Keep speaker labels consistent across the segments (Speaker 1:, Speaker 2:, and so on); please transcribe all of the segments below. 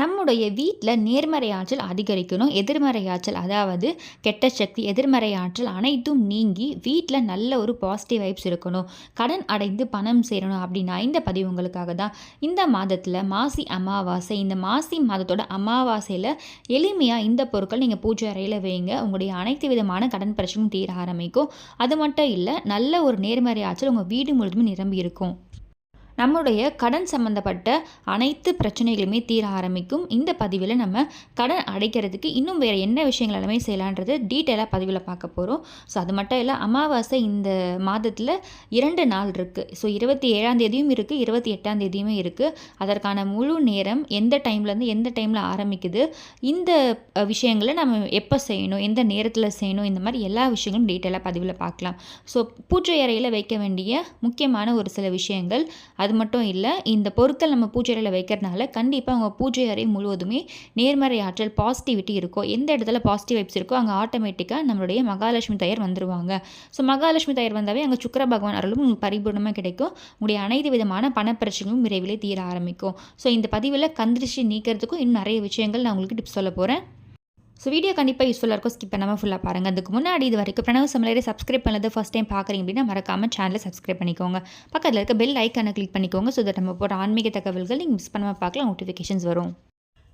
Speaker 1: நம்முடைய வீட்டில் நேர்மறை ஆற்றல் அதிகரிக்கணும். எதிர்மறை ஆற்றல் அதாவது கெட்ட சக்தி எதிர்மறை ஆற்றல் அனைத்தும் நீங்கி வீட்டில் நல்ல ஒரு பாசிட்டிவ் வைப்ஸ் இருக்கணும். கடன் அடைந்து பணம் சேரணும் அப்படின்னா இந்த பதிவு உங்களுக்காக தான். இந்த மாதத்தில் மாசி அமாவாசை இந்த மாசி மாதத்தோட அமாவாசையில் எளிமையாக இந்த பொருட்கள் நீங்கள் பூஜை அறையில் வைங்க. உங்களுடைய அனைத்து விதமான கடன் பிரச்சனையும் தீர ஆரம்பிக்கும். அது மட்டும் இல்லை நல்ல ஒரு நேர்மறை ஆற்றல் உங்கள் வீடு முழுதுமே நிரம்பி இருக்கும். நம்முடைய கடன் சம்மந்தப்பட்ட அனைத்து பிரச்சனைகளுமே தீர ஆரம்பிக்கும். இந்த பதிவில் நம்ம கடன் அடைக்கிறதுக்கு இன்னும் வேறு என்ன விஷயங்கள் எல்லாமே செய்யலான்றது டீட்டெயிலாக பதிவில் பார்க்க போகிறோம் ஸோ அது மட்டும் இல்லை அமாவாசை இந்த மாதத்தில் இரண்டு நாள் இருக்குது ஸோ இருபத்தி ஏழாம் தேதியும் இருக்குது இருபத்தி எட்டாம் தேதியுமே இருக்குது அதற்கான முழு நேரம் எந்த டைம்லேருந்து எந்த டைமில் ஆரம்பிக்குது இந்த விஷயங்களை நம்ம எப்போ செய்யணும் எந்த நேரத்தில் செய்யணும் இந்த மாதிரி எல்லா விஷயங்களும் டீட்டெயிலாக பதிவில் பார்க்கலாம். ஸோ பூஜை அறையில் வைக்க வேண்டிய முக்கியமான ஒரு சில விஷயங்கள் அது அது மட்டும் இல்லை இந்த பொருட்கள் நம்ம பூஜையில் வைக்கிறதுனால கண்டிப்பாக உங்கள் பூஜை அறை முழுவதுமே நேர்மறை ஆற்றல் பாசிட்டிவிட்டி இருக்கும் எந்த இடத்துல பாசிட்டிவ் வைப்ஸ் இருக்கோ அங்கே ஆட்டோமேட்டிக்காக நம்மளுடைய மகாலட்சுமி தயார் வந்துருவாங்க. ஸோ மகாலட்சுமி தயார் வந்தாவே அங்கே சுக்கர பகவான் அருளும் உங்களுக்கு பரிபூர்ணமாக கிடைக்கும். உங்களுடைய அனைத்து விதமான பணப்பிரச்சனைகளும் விரைவிலே தீர ஆரம்பிக்கும். ஸோ இந்த பதிவில் கந்திரிச்சி நீக்கிறதுக்கும் இன்னும் நிறைய விஷயங்கள் நான் உங்களுக்கு டிப்ஸ் சொல்ல போகிறேன் ஸோ வீடியோ கண்டிப்பாக யூஸ்ஃபுல்லாக இருக்கும். ஸ்கிப் பண்ணாமல் ஃபுல்லாக பாருங்கள் அதுக்கு முன்னாடி இது வரைக்கும் பிரணவ சமையலே சப்ஸ்கிரைப் பண்ணது ஃபஸ்ட் டைம் பார்க்குறீங்க அப்படின்னா மறக்காமல் சேனலை சப்ஸ்கிரைப் பண்ணிக்கோங்க. பக்கத்தில் இருக்க பெல் ஐக்கானை கிளிக் பண்ணிக்கோங்க. ஸோ தட் நம்ம போகிற ஆன்மீக தகவல்கள் நீங்கள் மிஸ் பண்ணாமல் பார்க்கலாம் நோட்டிஃபிகேஷன்ஸ் வரும்.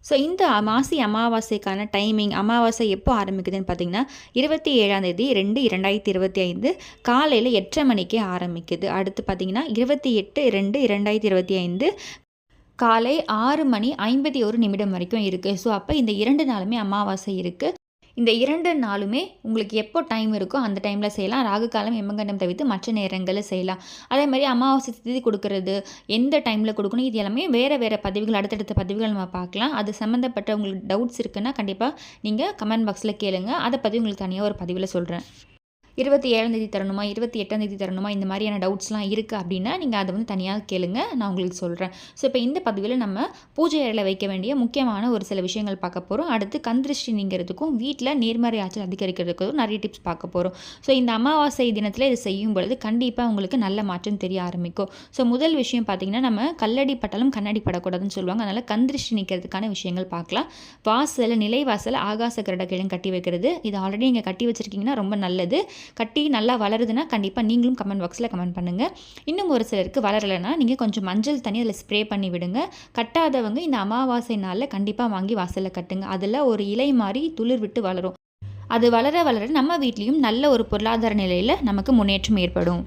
Speaker 1: ஸோ இந்த மாசி அமாவாசைக்கான டைமிங் அமாவாசை எப்போ ஆரம்பிக்குதுன்னு பார்த்தீங்கன்னா இருபத்தி ஏழாம் தேதி ரெண்டு இரண்டாயிரத்தி இருபத்தி ஐந்து காலையில் எட்டரை மணிக்கே ஆரம்பிக்குது. அடுத்து பார்த்தீங்கன்னா இருபத்தி எட்டு ரெண்டு இரண்டாயிரத்தி இருபத்தி ஐந்து காலை ஆறு மணி ஐம்பத்தி ஒரு நிமிடம் வரைக்கும் இருக்குது ஸோ அப்போ இந்த இரண்டு நாளுமே அமாவாசை இருக்குது இந்த இரண்டு நாளுமே உங்களுக்கு எப்போ டைம் இருக்கோ அந்த டைமில் செய்யலாம். ராகு காலம் எம்மங்கண்டம் தவிர்த்து மற்ற நேரங்களில் செய்யலாம். அதே மாதிரி அமாவாசை திதி கொடுக்கறது எந்த டைமில் கொடுக்கணும் இது எல்லாமே வேறு வேறு பதிவுகள் அடுத்தடுத்த பதிவுகள் நம்ம பார்க்கலாம். அது சம்மந்தப்பட்ட உங்களுக்கு டவுட்ஸ் இருக்குன்னா கண்டிப்பாக நீங்கள் கமெண்ட் பாக்ஸில் கேளுங்க. அதை பற்றி உங்களுக்கு தனியாக ஒரு பதிவில் சொல்கிறேன் இருபத்தி ஏழாந்தேதி தரணுமா இருபத்தி எட்டாந்தேதி தரணுமா இந்த மாதிரியான டவுட்ஸ்லாம் இருக்குது அப்படின்னா நீங்கள் அதை வந்து தனியாக கேளுங்க நான் உங்களுக்கு சொல்கிறேன் ஸோ இப்போ இந்த பதிவில் நம்ம பூஜை அறையில் வைக்க வேண்டிய முக்கியமான ஒரு சில விஷயங்கள் பார்க்க போகிறோம் அடுத்து கந்திருஷ்டி நீங்கிறதுக்கும் வீட்டில் நேர்மறை ஆற்றல் அதிகரிக்கிறதுக்கும் நிறைய டிப்ஸ் பார்க்க போகிறோம் ஸோ இந்த அமாவாசை தினத்தில் இது செய்யும் பொழுது கண்டிப்பாக உங்களுக்கு நல்ல மாற்றம் தெரிய ஆரம்பிக்கும். ஸோ முதல் விஷயம் பார்த்திங்கன்னா நம்ம கல்லடி பட்டாலும் கண்ணாடி படக்கூடாதுன்னு சொல்லுவாங்க. அதனால் கந்திருஷ்டி நிற்கிறதுக்கான விஷயங்கள் பார்க்கலாம். வாசல் நிலைவாசல் ஆகாச கிரடக்கையும் கட்டி வைக்கிறது. இது ஆல்ரெடி நீங்கள் கட்டி வச்சுருக்கீங்கன்னா ரொம்ப நல்லது. கட்டி நல்லா வளருதுன்னா கண்டிப்பாக நீங்களும் கமெண்ட் பாக்ஸில் கமெண்ட் பண்ணுங்கள் இன்னும் ஒரு சிலருக்கு வளரலைன்னா நீங்கள் கொஞ்சம் மஞ்சள் தண்ணி அதில் ஸ்ப்ரே பண்ணி விடுங்க. கட்டாதவங்க இந்த அமாவாசை நாளில் கண்டிப்பாக வாங்கி வாசலில் கட்டுங்க. அதில் ஒரு இலை மாதிரி துளிர் விட்டு வளரும். அது வளர வளர நம்ம வீட்லேயும் நல்ல ஒரு பொருளாதார நிலையில் நமக்கு முன்னேற்றம் ஏற்படும்.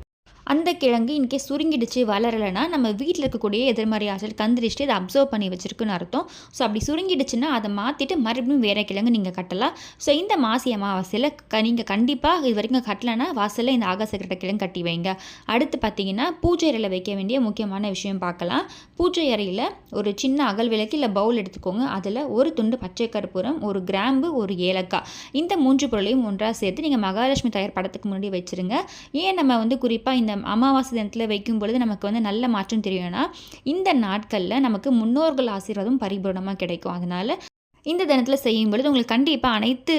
Speaker 1: அந்த கிழங்கு இன்கேஸ் சுருங்கிடுச்சு வளரலைன்னா நம்ம வீட்டில் இருக்கக்கூடிய எதிர்மறை ஆற்றல் கந்திரிச்சிட்டு அதை அப்சர்வ் பண்ணி வச்சுருக்குன்னு அர்த்தம். ஸோ அப்படி சுருங்கிடுச்சுன்னா அதை மாற்றிட்டு மறுபடியும் வேறு கிழங்கு நீங்கள் கட்டலாம். ஸோ இந்த மாசி அமாவாசையில் க நீங்கள் கண்டிப்பாக இது வரைக்கும் கட்டலைன்னா வாசலில் இந்த ஆகாச கிழங்கு கட்டி வைங்க. அடுத்து பார்த்தீங்கன்னா பூஜை அறையில் வைக்க வேண்டிய முக்கியமான விஷயம் பார்க்கலாம். பூஜை அறையில் ஒரு சின்ன அகல் விளக்கு இல்லை பவுல் எடுத்துக்கோங்க. அதில் ஒரு துண்டு பச்சை கற்பூரம் ஒரு கிராம்பு ஒரு ஏலக்காய். இந்த மூன்று பொருளையும் ஒன்றாக சேர்த்து நீங்கள் மகாலட்சுமி தயார் படத்துக்கு முன்னாடி வச்சுருங்க. ஏன் நம்ம வந்து குறிப்பாக இந்த அமாவாசை தினத்தில் வைக்கும் பொழுது நமக்கு வந்து நல்ல மாற்றம் தெரியும்னா இந்த நாட்களில் நமக்கு முன்னோர்கள் ஆசீர்வாதம் பரிபூர்ணமாக கிடைக்கும். அதனால் இந்த தினத்தில் செய்யும் பொழுது உங்களுக்கு கண்டிப்பாக அனைத்து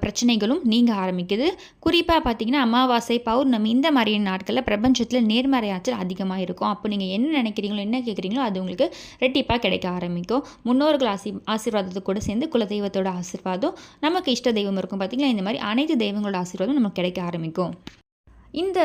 Speaker 1: பிரச்சனைகளும் நீங்க ஆரம்பிக்குது. குறிப்பாக பார்த்தீங்கன்னா அமாவாசை பௌர்ணமி இந்த மாதிரியான நாட்களில் பிரபஞ்சத்தில் நேர்மறை ஆற்றல் அதிகமாக இருக்கும். அப்போ நீங்கள் என்ன நினைக்கிறீங்களோ என்ன கேட்குறீங்களோ அது உங்களுக்கு ரெட்டிப்பாக கிடைக்க ஆரம்பிக்கும். முன்னோர்கள் ஆசி ஆசீர்வாதத்தை கூட சேர்ந்து குலதெய்வத்தோட ஆசீர்வாதம் நமக்கு இஷ்ட தெய்வம் இருக்கும். பார்த்தீங்களா இந்த மாதிரி அனைத்து தெய்வங்களோட ஆசீர்வாதம் நமக்கு கிடைக்க ஆரம்பிக்கும். இந்த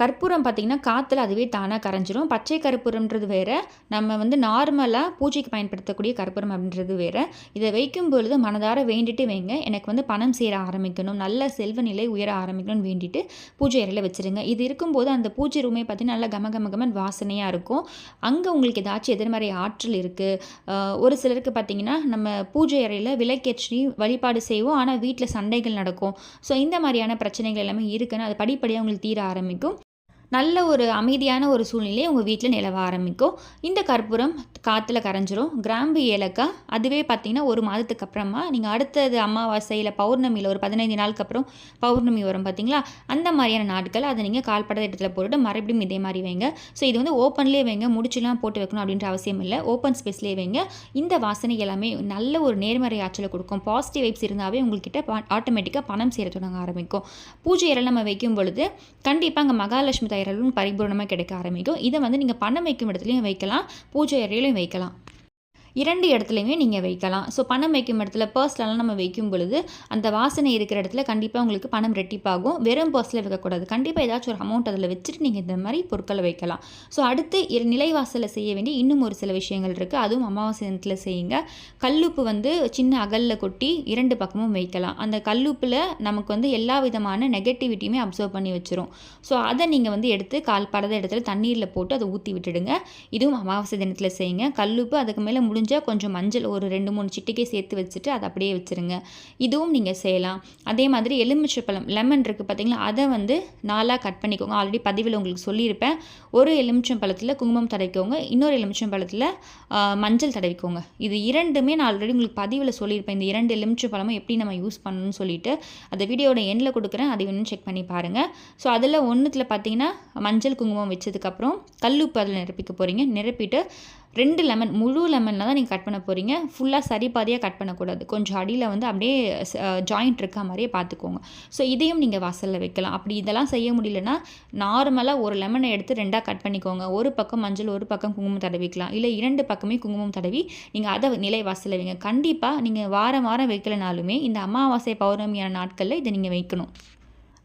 Speaker 1: கற்பூரம் பார்த்திங்கன்னா காற்றுல அதுவே தானாக கரைஞ்சிரும். பச்சை கற்பூரம்ன்றது வேறு. நம்ம வந்து நார்மலாக பூஜைக்கு பயன்படுத்தக்கூடிய கற்பூரம் அப்படின்றது வேறு. இதை வைக்கும் பொழுது மனதார வேண்டிட்டு வைங்க. எனக்கு வந்து பணம் சேர ஆரம்பிக்கணும். நல்ல செல்வ நிலை உயர ஆரம்பிக்கணும்னு வேண்டிட்டு பூஜை அறையில் வச்சுருங்க. இது இருக்கும்போது அந்த பூஜை ரூமே பார்த்திங்கன்னா நல்லா கம கம கமன் வாசனையாக இருக்கும். அங்கே உங்களுக்கு ஏதாச்சும் எதிர்மறை ஆற்றல் இருக்குது ஒரு சிலருக்கு பார்த்திங்கன்னா நம்ம பூஜை அறையில் விளக்கேற்றி வழிபாடு செய்வோம். ஆனால் வீட்டில் சண்டைகள் நடக்கும். ஸோ இந்த மாதிரியான பிரச்சனைகள் எல்லாமே இருக்குன்னு அது படிப்படியாக உங்களுக்கு தீர ஆரம்பிக்கும். நல்ல ஒரு அமைதியான ஒரு சூழ்நிலையை உங்கள் வீட்டில் நிலவ ஆரம்பிக்கும். இந்த கற்பூரம் காற்றுல கரைஞ்சிரும். கிராம்பு ஏலக்காய் அதுவே பார்த்திங்கன்னா ஒரு மாதத்துக்கு அப்புறமா நீங்கள் அடுத்தது அமாவாசையில் பௌர்ணமியில் ஒரு பதினைந்து நாளுக்கு அப்புறம் பௌர்ணமி வரும் பார்த்தீங்களா அந்த மாதிரியான நாட்கள் அதை நீங்கள் கால்பட இடத்துல போட்டுட்டு மறுபடியும் இதே மாதிரி வைங்க. ஸோ இது வந்து ஓப்பன்லேயே வைங்க. முடிச்சுலாம் போட்டு வைக்கணும் அப்படின்ற அவசியம் இல்லை. ஓப்பன் ஸ்பேஸ்லேயே வைங்க. இந்த வாசனை எல்லாமே நல்ல ஒரு நேர்மறை ஆற்றலை கொடுக்கும். பாசிட்டிவ் வைப்ஸ் இருந்தாவே உங்கள்கிட்ட ஆட்டோமேட்டிக்காக பணம் சேர தொடங்க ஆரம்பிக்கும். பூஜை நம்ம வைக்கும் பொழுது கண்டிப்பாக அங்கே மகாலட்சுமி தைரலும் பரிபூர்ணமாக கிடைக்க ஆரம்பிக்கும். இதை வந்து நீங்கள் பணம் வைக்கும் இடத்துலையும் வைக்கலாம் பூஜை அறையிலையும் வைக்கலாம். இரண்டு இடத்துலையுமே நீங்கள் வைக்கலாம். ஸோ பணம் வைக்கும் இடத்துல பர்ஸ்லலாம் நம்ம வைக்கும் பொழுது அந்த வாசனை இருக்கிற இடத்துல கண்டிப்பாக உங்களுக்கு பணம் ரெட்டிப்பாகும். வெறும் பர்ஸில் வைக்கக்கூடாது. கண்டிப்பாக ஏதாச்சும் ஒரு அமௌண்ட் அதில் வச்சுட்டு நீங்கள் இந்த மாதிரி பொருட்களை வைக்கலாம். ஸோ அடுத்து இரு- நிலைவாசலில் செய்ய வேண்டிய இன்னும் ஒரு சில விஷயங்கள் இருக்குது அதுவும் அமாவாசை தினத்தில் செய்யுங்க. கல்லுப்பு வந்து சின்ன அகலில் கொட்டி இரண்டு பக்கமும் வைக்கலாம். அந்த கல்லுப்பில் நமக்கு வந்து எல்லா விதமான நெகட்டிவிட்டியுமே அப்சர்வ் பண்ணி வச்சிரும். ஸோ அதை நீங்கள் வந்து எடுத்து கால் படத இடத்துல தண்ணீரில் போட்டு அதை ஊற்றி விட்டுடுங்க. இதுவும் அமாவாசை தினத்தில் செய்யுங்க. கல்லுப்பு அதுக்கு மேலே முடிஞ்சால் கொஞ்சம் மஞ்சள் ஒரு ரெண்டு மூணு சிட்டிக்கை சேர்த்து வச்சுட்டு அதை அப்படியே வச்சுருங்க. இதுவும் நீங்கள் செய்யலாம். அதே மாதிரி எலுமிச்சை பழம் லெமன் இருக்குது பார்த்தீங்களா அதை வந்து நாலாக கட் பண்ணிக்கோங்க. ஆல்ரெடி பதிவில் உங்களுக்கு சொல்லியிருப்பேன். ஒரு எலுமிச்சம் பழத்தில் குங்குமம் தடவிக்கோங்க. இன்னொரு எலுமிச்சம் பழத்தில் மஞ்சள் தடவிக்கோங்க. இது இரண்டுமே நான் ஆல்ரெடி உங்களுக்கு பதிவில் சொல்லியிருப்பேன். இந்த இரண்டு எலுமிச்சம் பழமும் எப்படி நம்ம யூஸ் பண்ணணும்னு சொல்லிட்டு அந்த வீடியோட எண்ணில் கொடுக்குறேன். அதை இன்னும் செக் பண்ணி பாருங்கள் ஸோ அதில் ஒன்றுத்தில் பார்த்தீங்கன்னா மஞ்சள் குங்குமம் வச்சதுக்கப்புறம் கல்லுப்பு அதில் நிரப்பிக்க போகிறீங்க நிரப்பிட்டு ரெண்டு லெமன் முழு லெமனில் தான் நீங்கள் கட் பண்ண போகிறீங்க ஃபுல்லாக சரி பாதியாக கட் பண்ணக்கூடாது. கொஞ்சம் அடியில் வந்து அப்படியே ஜாயிண்ட் இருக்க மாதிரியே பார்த்துக்கோங்க. ஸோ இதையும் நீங்கள் வாசலில் வைக்கலாம். அப்படி இதெல்லாம் செய்ய முடியலன்னா நார்மலாக ஒரு லெமனை எடுத்து ரெண்டாக கட் பண்ணிக்கோங்க. ஒரு பக்கம் மஞ்சள் ஒரு பக்கம் குங்குமம் தடவிக்கலாம். இல்லை இரண்டு பக்கமே குங்குமம் தடவி நீங்கள் அதை நிலை வாசலில் வைங்க. கண்டிப்பாக நீங்கள் வாரம் வாரம் வைக்கலனாலுமே இந்த அமாவாசை பௌர்ணமியான நாட்களில் இதை நீங்கள் வைக்கணும்.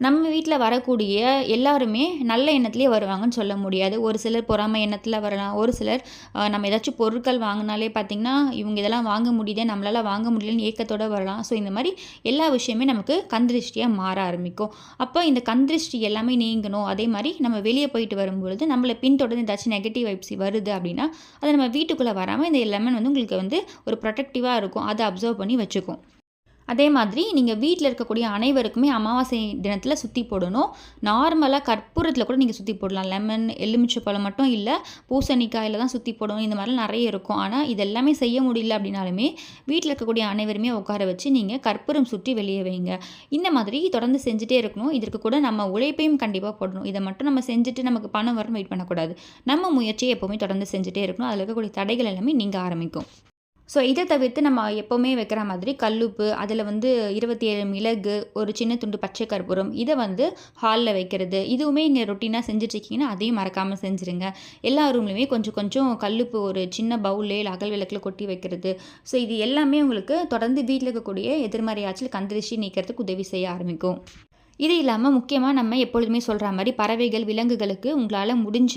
Speaker 1: நம்ம வீட்டில் வரக்கூடிய எல்லாருமே நல்ல எண்ணத்துலேயே வருவாங்கன்னு சொல்ல முடியாது. ஒரு சிலர் பொறாமை எண்ணத்தில் வரலாம். ஒரு சிலர் நம்ம ஏதாச்சும் பொருட்கள் வாங்கினாலே பார்த்திங்கன்னா இவங்க இதெல்லாம் வாங்க முடியுதே நம்மளால் வாங்க முடியலன்னு ஏக்கத்தோட வரலாம். ஸோ இந்த மாதிரி எல்லா விஷயமே நமக்கு கந்திருஷ்டியாக மாற ஆரம்பிக்கும். அப்போ இந்த கந்திருஷ்டி எல்லாமே நீங்கணும். அதே மாதிரி நம்ம வெளியே போயிட்டு வரும்பொழுது நம்மளை பின்தொடர்ந்து ஏதாச்சும் நெகட்டிவ் வைப்ஸ் வருது அப்படின்னா அதை நம்ம வீட்டுக்குள்ளே வராமல் இந்த லெமன் வந்து உங்களுக்கு வந்து ஒரு ப்ரொடக்டிவாக இருக்கும். அதை அப்சர்வ் பண்ணி வச்சுக்கும். அதே மாதிரி நீங்கள் வீட்டில் இருக்கக்கூடிய அனைவருக்குமே அமாவாசை தினத்தில் சுற்றி போடணும். நார்மலாக கற்பூரத்தில் கூட நீங்கள் சுற்றி போடலாம். லெமன் எலுமிச்சை பழம் மட்டும் இல்லை பூசணிக்காயில் தான் சுற்றி போடணும். இந்த மாதிரிலாம் நிறைய இருக்கும். ஆனால் இதெல்லாமே செய்ய முடியல அப்படின்னாலுமே வீட்டில் இருக்கக்கூடிய அனைவருமே உட்கார வச்சு நீங்கள் கற்பூரம் சுற்றி வெளியே வைங்க. இந்த மாதிரி தொடர்ந்து செஞ்சுட்டே இருக்கணும். இதற்கு கூட நம்ம உழைப்பையும் கண்டிப்பாக போடணும். இதை மட்டும் நம்ம செஞ்சுட்டு நமக்கு பணம் வரணும் வெயிட் பண்ணக்கூடாது. நம்ம முயற்சியை எப்போவுமே தொடர்ந்து செஞ்சுட்டே இருக்கணும். அதில் இருக்கக்கூடிய தடைகள் எல்லாமே நீங்கள் ஆரம்பிக்கும். ஸோ இதை தவிர்த்து நம்ம எப்போவுமே வைக்கிற மாதிரி கல்லுப்பு அதில் வந்து இருபத்தி ஏழு மிளகு ஒரு சின்ன துண்டு பச்சை கற்பூரம் இதை வந்து ஹாலில் வைக்கிறது. இதுவுமே இங்கே ரொட்டீனாக செஞ்சுட்ருக்கீங்கன்னா அதையும் மறக்காமல் செஞ்சுருங்க. எல்லா ரூம்லையுமே கொஞ்சம் கொஞ்சம் கல்லுப்பு ஒரு சின்ன பவுலே இல்லை அகல் விளக்கில் கொட்டி வைக்கிறது. ஸோ இது எல்லாமே உங்களுக்கு தொடர்ந்து வீட்டில் இருக்கக்கூடிய எதிர்மறை ஆற்றல் கந்திருஷ்டி நீக்கிறதுக்கு உதவி செய்ய ஆரம்பிக்கும். இது இல்லாமல் முக்கியமாக நம்ம எப்பொழுதுமே சொல்கிற மாதிரி பறவைகள் விலங்குகளுக்கு உங்களால் முடிஞ்ச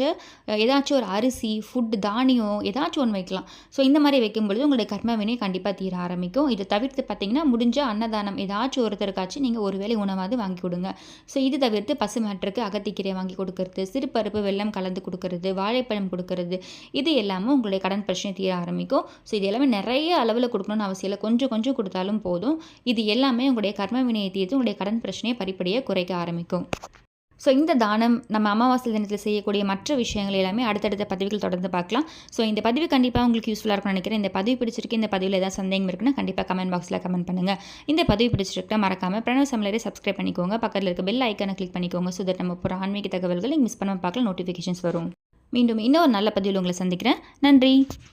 Speaker 1: ஏதாச்சும் ஒரு அரிசி ஃபுட் தானியம் ஏதாச்சும் ஒன்று வைக்கலாம். ஸோ இந்த மாதிரி வைக்கும் பொழுது உங்களுடைய கர்மவினை கண்டிப்பாக தீர ஆரம்பிக்கும். இதை தவிர்த்து பார்த்தீங்கன்னா முடிஞ்ச அன்னதானம் ஏதாச்சும் ஒருத்தருக்காச்சும் நீங்கள் ஒரு வேளை உணவாவது வாங்கி கொடுங்க. ஸோ இது தவிர்த்து பசுமாட்டுக்கு அகத்திக்கீரை வாங்கி கொடுக்கறது சிறுபருப்பு வெல்லம் கலந்து கொடுக்கறது வாழைப்பழம் கொடுக்கறது இது எல்லாமே உங்களுடைய கடன் பிரச்சனை தீர ஆரம்பிக்கும். ஸோ இது எல்லாமே நிறைய அளவில் கொடுக்கணும்னு அவசியம் இல்லை. கொஞ்சம் கொஞ்சம் கொடுத்தாலும் போதும். இது எல்லாமே உங்களுடைய கர்மவினையை தீர்த்து உங்களுடைய கடன் பிரச்சனையை படிப்படியாக குறைக்க ஆரம்பிக்கும். ஸோ இந்த தானம் நம்ம அமாவாசை தினத்தில் செய்யக்கூடிய மற்ற விஷயங்கள் எல்லாமே அடுத்தடுத்த பதிவுகள் தொடர்ந்து பார்க்கலாம். ஸோ இந்த பதிவு கண்டிப்பாக உங்களுக்கு யூஸ்ஃபுல்லாக இருக்கும்னு நினைக்கிறேன். இந்த பதிவு பிடிச்சிருக்கு இந்த பதிவில் ஏதாவது சந்தேகம் இருக்குன்னா கண்டிப்பாக கமெண்ட் பாக்ஸில் கமெண்ட் பண்ணுங்கள் இந்த பதிவு பிடிச்சிருக்கா மறக்காமல் பிரணவ் சமலரை சப்ஸ்கிரைப் பண்ணிக்கோங்க. பக்கத்தில் இருக்க பெல் ஐக்கனை கிளிக் பண்ணிக்கோங்க ஸோ தட் நம்ம போகிற ஆன்மீக தகவல்களை மிஸ் பண்ணாமல் பார்க்கலாம் நோட்டிஃபிகேஷன்ஸ் வரும். மீண்டும் இன்னொரு நல்ல பதிவில் உங்களை சந்திக்கிறேன். நன்றி!